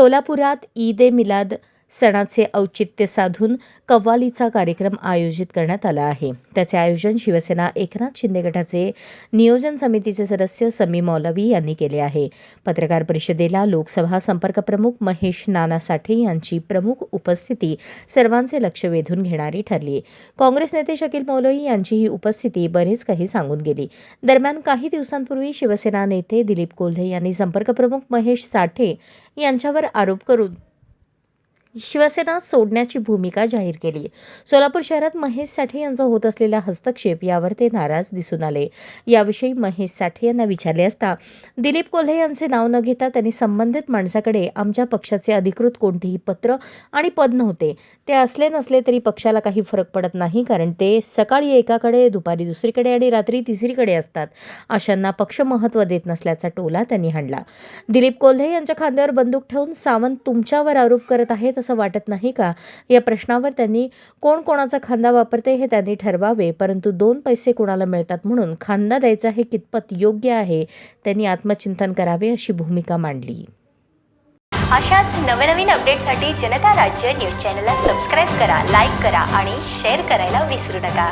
सोलापुरात ईद ए मिलाद सणाचे औचित्य साधून कव्वालीचा कार्यक्रम आयोजित करण्यात आला आहे. त्याचे आयोजन शिवसेना एकनाथ शिंदे गटाचे नियोजन समितीचे सदस्य समी मौलवी यांनी केले आहे. पत्रकार परिषदेला लोकसभा संपर्क प्रमुख महेश नाना साठे यांची प्रमुख उपस्थिती सर्वांचे लक्ष वेधून घेणारी ठरली. काँग्रेस नेते शकील मौलवी यांची ही उपस्थिती बरेच काही सांगून गेली. दरम्यान काही दिवसांपूर्वी शिवसेना नेते दिलीप कोल्हे यांनी संपर्कप्रमुख महेश साठे यांच्यावर आरोप करून शिवसेना सोडण्याची भूमिका जाहीर केली. सोलापूर शहरात महेश साठे यांचा होत असलेला हस्तक्षेप यावर ते नाराज दिसून आले. याविषयी महेश साठे यांना विचारले असता दिलीप कोल्हे यांचे नाव न घेता त्यांनी संबंधित माणसाकडे आमच्या पक्षाचे अधिकृत कोणतेही पत्र आणि पद नव्हते. ते असले नसले तरी पक्षाला काही फरक पडत नाही कारण ते सकाळी एकाकडे दुपारी दुसरीकडे आणि रात्री तिसरीकडे असतात. अशांना पक्ष महत्त्व देत नसल्याचा टोला त्यांनी हाणला. दिलीप कोल्हे यांच्या खांद्यावर बंदूक ठेवून सावंत तुमच्यावर आरोप करत आहेत असं वाटत नाही का? या प्रश्नावर त्यांनी कोण कोणाचा खांदा वापरते हे त्यांनी ठरवावे. परंतु दोन पैसे कोणाला मिळतात म्हणून खांदा द्यायचा हे कितपत योग्य आहे? त्यांनी आत्मचिंतन करावे अशी भूमिका मांडली. अशाच नवनवीन अपडेटसाठी जनता राज्य न्यूज चॅनलला सबस्क्राईब करा लाईक करा आणि शेअर करायला विसरू नका.